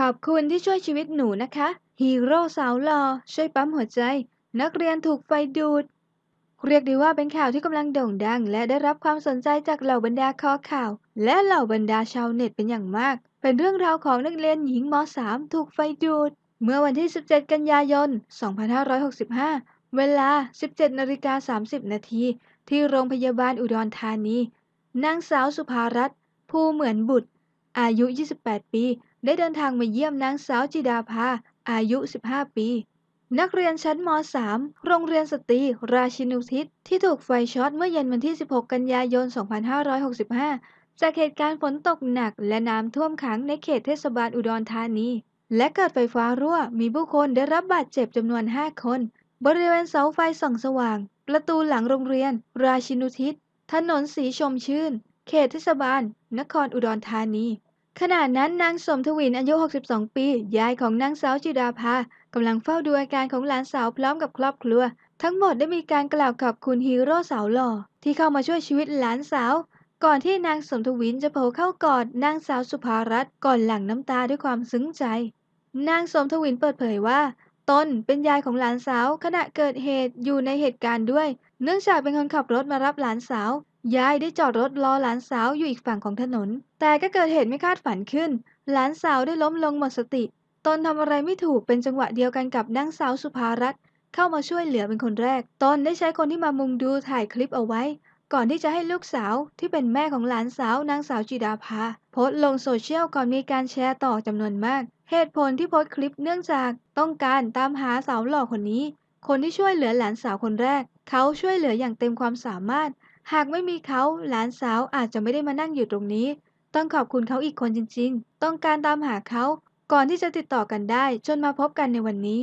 ขอบคุณที่ช่วยชีวิตหนูนะคะ ฮีโร่สาวหล่อช่วยปั๊มหัวใจ นักเรียนถูกไฟดูด เรียกได้ว่าเป็นข่าวที่กำลังโด่งดัง และได้รับความสนใจจากเหล่าบรรดาคอข่าว และเหล่าบรรดาชาวเน็ตเป็นอย่างมาก เป็นเรื่องราวของนักเรียนหญิงม .3 ถูกไฟดูด เมื่อวันที่ 17 กันยายน 2565 เวลา 17นาฬิกา30 นาทีที่โรงพยาบาลอุดรธานี นางสาวสุภารัตน์ ภูเหมือนบุตร อายุ 28 ปี ได้เดินทางมาเยี่ยมนางสาวจิดาภา อายุ 15 ปี นักเรียนชั้นม .3 โรงเรียนสตรี ราชินุทิศ ที่ถูกไฟช็อตเมื่อเย็นวันที่ 16 กันยายน 2565 จากเหตุการณ์ฝนตกหนักและน้ำท่วมขังในเขตเทศบาลอุดรธานี และเกิดไฟฟ้ารั่ว มีผู้คนได้รับบาดเจ็บจำนวน 5 คน บริเวณเสาไฟส่องสว่าง ประตูหลังโรงเรียน ราชินุทิศ ถนนสีชมชื่น เขตเทศบาล นครอุดรธานี ขณะนั้นนางสมทวินอายุ 62 ปี ยายของนางสาวจิดาภากำลังเฝ้าดูอาการของหลานสาวพร้อมกับครอบครัว ทั้งหมดได้มีการกล่าวขอบคุณฮีโร่สาวหล่อ ที่เข้ามาช่วยชีวิตหลานสาว ก่อนที่นางสมทวินจะโผล่เข้ากอดนางสาวสุภารัตน์ก่อนหลั่งน้ำตาด้วยความซึ้งใจ นางสมทวินเปิดเผยว่า ตนเป็นยายของหลานสาว ขณะเกิดเหตุอยู่ในเหตุการณ์ด้วย เนื่องจากเป็นคนขับรถมารับหลานสาว ยายได้จอดรถรอหลานสาวอยู่อีกฝั่งของถนน แต่ก็เกิดเหตุไม่คาดฝันขึ้น หลานสาวได้ล้มลงหมดสติ ตนทำอะไรไม่ถูกเป็นจังหวะเดียวกันกับนางสาวสุภารัตน์เข้ามาช่วยเหลือเป็นคนแรก ตนได้ใช้คนที่มามุงดูถ่ายคลิปเอาไว้ ก่อนที่จะให้ลูกสาวที่เป็นแม่ของหลานสาวนางสาวจิดาภาโพสต์ลงโซเชียลก่อนมีการแชร์ต่อจำนวนมาก เหตุผลที่โพสต์คลิปเนื่องจากต้องการตามหาสาวหล่อคนนี้ คนที่ช่วยเหลือหลานสาวคนแรก เขาช่วยเหลืออย่างเต็มความสามารถ หากไม่มีเขาหลานสาวอาจจะไม่ได้มานั่งอยู่ตรงนี้ ต้องขอบคุณเขาอีกคนจริงๆ ต้องการตามหาเขาก่อนที่จะติดต่อกันได้ จนมาพบกันในวันนี้